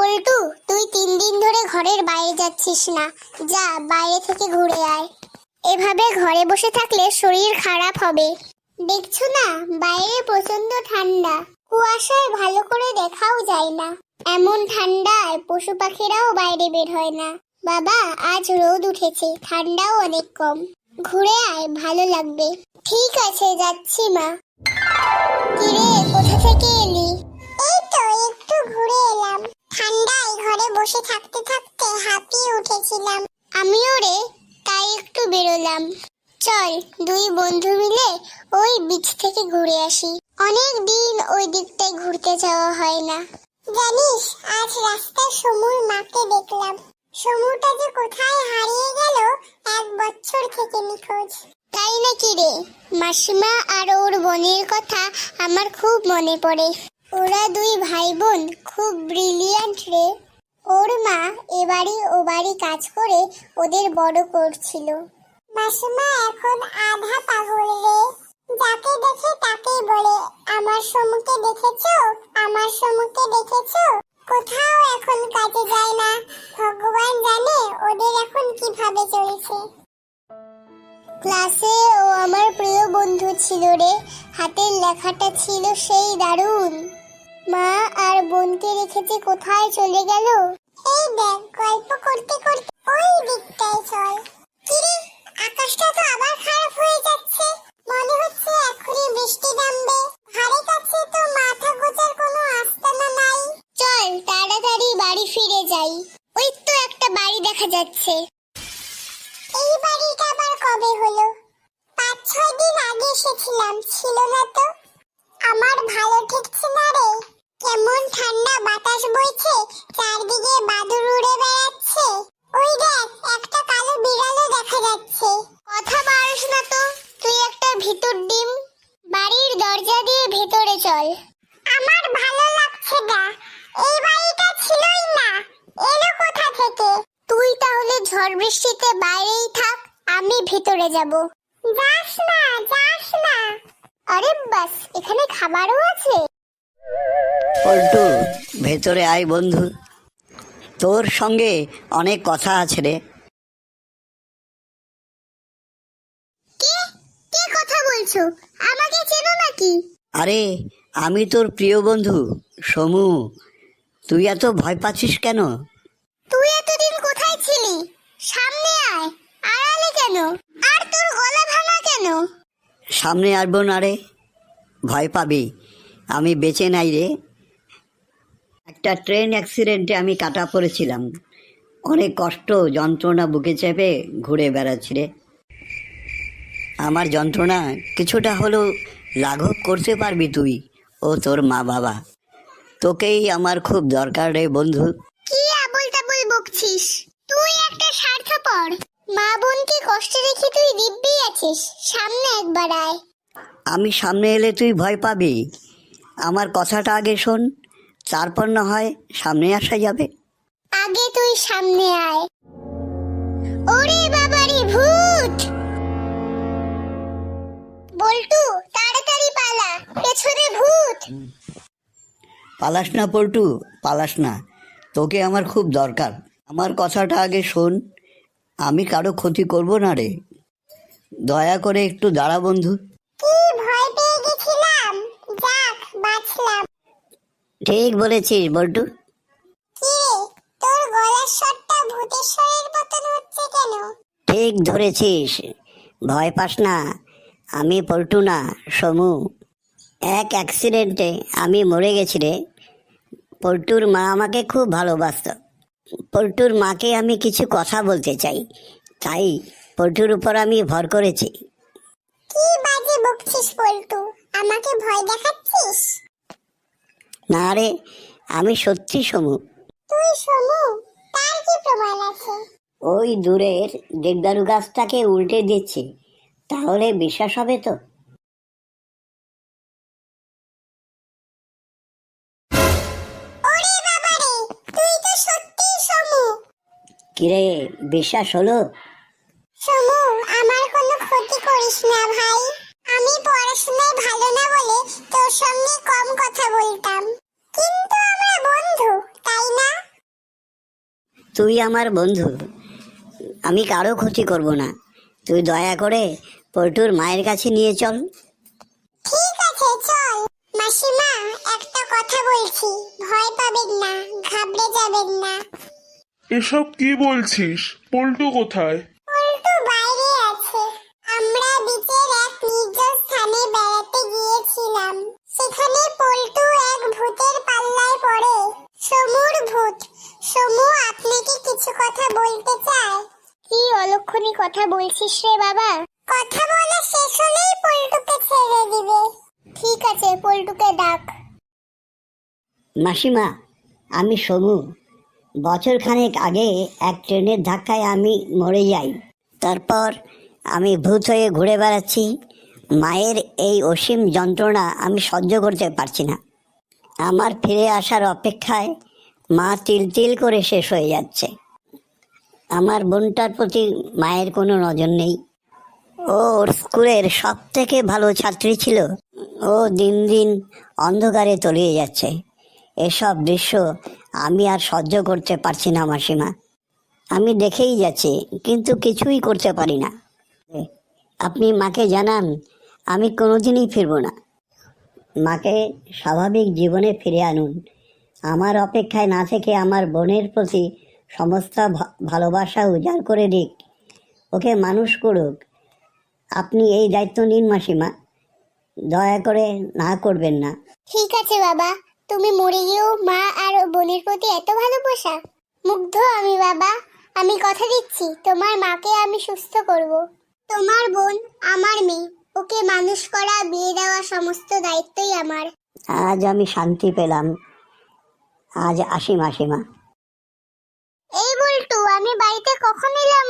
পল্টু, তুই তিন দিন ধরে ঘরের বাইরে যাচ্ছিস না। যা, বাইরে থেকে ঘুরে আয়। এভাবে ঘরে বসে থাকলে শরীর খারাপ হবে। দেখছ না, বাইরে প্রচণ্ড ঠান্ডা। কুয়াশায় ভালো করে দেখাও যায় না। এমন ঠান্ডায় পশু পাখিরাও বাইরে বের হয় না। বাবা, আজ রোদ উঠেছে, ঠান্ডাও অনেক কম। ঘুরে আয়, ভালো লাগবে। ঠিক আছে, যাচ্ছি মা। কিরে কোথা চল দুই বন্ধু মিলে ওই বিচ থেকে ঘুরে আসি। অনেক দিন ওই দিকটায় ঘুরতে যাওয়া হয় না। জানিস, আজ রাস্তায় সমুর মাকে দেখলাম। সমুটা যে কোথায় হারিয়ে গেল এক বছর থেকে নিখোঁজ। তাই নাকি রে? মাসিমা আর ওর বোনের কথা আমার খুব মনে পড়ে। ওরা দুই ভাই বোন খুব ব্রিলিয়ান্ট রে। ওর মা এবাড়ি ও বাড়ি কাজ করে ওদের বড় করছিল। মাসিমা এখন আধা পাগল রে। যাকে দেখে তাকেই বলে আমার সমুকে দেখেছ? আমার সমুকে দেখেছ? কোথাও এখন কাজে যায় না। ভগবান জানে ওদের এখন কীভাবে চলছে। ক্লাসে ও আমার প্রিয় বন্ধু ছিল রে। হাতের লেখাটা ছিল সেই দারুণ। মা আর বোনকে রেখেছে কোথায় চলে গেল? এই দেখ গল্প করতে করতে বাড়ি দেখা যাচ্ছে। এই বাড়িটা আবার কবে হলো? পাঁচ ছয় দিন আগে এসেছিলাম, ছিল না তো? আমার ভালো ঠেকছে না রে। কেমন ঠান্ডা বাতাস বইছে ভেতরে যাব। যাস না যাস না। আরে বাস এখানে খাবারও আছে। পল্টু ভেতরে আয় বন্ধু। তোর সঙ্গে অনেক কথা আছে রে। কে? কে কথা বলছো? আমাকে চেনো নাকি? আরে আমি তোর প্রিয় বন্ধু সমু। তুই এত ভয় পাচ্ছিস কেন? তুই এতদিন কোথায় ছিলি? সামনে কেন? আর তোর গলা ভাঙা কেন? সামনে আসব না রে। ভয় পাবি। আমি বেঁচে নাই রে। একটা ট্রেন অ্যাক্সিডেন্টে আমি কাটা পড়েছিলাম। অনেক কষ্ট যন্ত্রণা বুকে চেপে ঘুরে বেড়াচ্ছি রে। আমার যন্ত্রণা কিছুটা হলেও লাঘব করতে পারবি তুই ও তোর মা বাবা। তোকেই আমার খুব দরকার রে বন্ধু। কি আবল তাবল বকছিস? তুই একটা স্বার্থপর। মা কষ্টে রেখে তুই দিব্যি আছিস। সামনে একবার আয়। আমি সামনে এলে তুই ভয় পাবি। আমার কথাটা আগে শোন। তারপর না হয় সামনে আসা যাবে। আগে তুই সামনে আয়। ওরে বাবারে ভূত! বল্টু তাড়াতাড়ি পালা। পেছনে ভূত! পালাস না পল্টু পালাস না। তোকে আমার খুব দরকার। আমার কথাটা আগে শোন। আমি কারও ক্ষতি করব না রে। দয়া করে একটু দাঁড়া বন্ধু। কি ভয় পেয়ে গেছিলাম? যাক বাঁচলাম। ঠিক বলেছিস বল্টু। কি তোর গলার স্বরটা ভূতেশ্বরের মতন হচ্ছে কেন? ঠিক ধরেছিস। ভয় পাস না। আমি পল্টু না সমু। এক অ্যাক্সিডেন্টে আমি মরে গেছি রে। পল্টুর মা আমাকে খুব ভালোবাসত। পল্টুর মাকে আমি কিছু কথা বলতে চাই। তাই পল্টুর উপর আমি ভর করেছি। কি বাজে বকছিস পল্টু? আমাকে ভয় দেখাচ্ছিস? না রে আমি সত্যি সমু। তুই সমু? তার কি প্রমাণ আছে? ওই দূরের দেবদারু গাছটাকে উল্টে দিচ্ছে। তাহলে বিশ্বাস হবে তো? কিরে বিশ্বাস হলো? সমু আমার কোনো ক্ষতি করিস না ভাই। আমি পড়াশোনায় ভালো না বলে তোর সঙ্গে কম কথা বলতাম। কিন্তু আমরা বন্ধু তাই না? তুই আমার বন্ধু। আমি কারও ক্ষতি করব না। তুই দয়া করে পল্টুর মায়ের কাছে নিয়ে চল। ঠিক আছে চল। মাসিমা একটা কথা বলছি। ভয় পাবেন না ঘাবড়ে যাবেন না। এসব কি বলছিস? পল্টু কোথায়? পল্টু বাইরে আছে। আমরা বিচের এক নির্জন স্থানে বেড়াতে গিয়েছিলাম। সেখানে পল্টু এক ভূতের পাল্লায় পড়ে। সমুর ভূত সমু আপনাকে কিছু কথা বলতে চায়। কি অলক্ষণী কথা বলছিস রে বাবা? কথা বলা শেষ হলেই পল্টুকে ছেড়ে দিবে। ঠিক আছে পল্টুকে ডাক। মাসিমা আমি সমু। বছর খানেক আগে এক ট্রেনের ধাক্কায় আমি মরে যাই। তারপর আমি ভূত হয়ে ঘুরে বেড়াচ্ছি। মায়ের এই অসীম যন্ত্রণা আমি সহ্য করতে পারছি না। আমার ফিরে আসার অপেক্ষায় মা তিল তিল করে শেষ হয়ে যাচ্ছে। আমার বোনটার প্রতি মায়ের কোনো নজর নেই। ও ওর স্কুলের সব থেকে ভালো ছাত্রী ছিল। ও দিন দিন অন্ধকারে তলিয়ে যাচ্ছে। এসব দৃশ্য আমি আর সহ্য করতে পারছি না, মাসিমা। আমি দেখেই যাচ্ছি, কিন্তু কিছুই করতে পারি না। আপনি মাকে জানান, আমি কোনোদিনই ফিরব না। মাকে স্বাভাবিক জীবনে ফিরে আনুন। আমার অপেক্ষায় না থেকে আমার বোনের প্রতি সমস্ত ভালোবাসা উজাড় করে দিক। ওকে মানুষ করুক। আপনি এই দায়িত্ব নিন, মাসিমা। দয়া করে না করবেন না। ঠিক আছে, বাবা। তুমি মরে গিয়েও মা আর বোনের প্রতি এত ভালোবাসা? মুগ্ধ আমি বাবা। আমি কথা দিচ্ছি তোমার মাকে আমি সুস্থ করব। তোমার বোন আমার মেয়ে ওকে মানুষ করা বিয়ে দেওয়া সমস্ত দায়িত্বই আমার। আজ আমি শান্তি পেলাম। আজ আসি মাসিমা এই বলটু আমি বাড়িতে কখন এলাম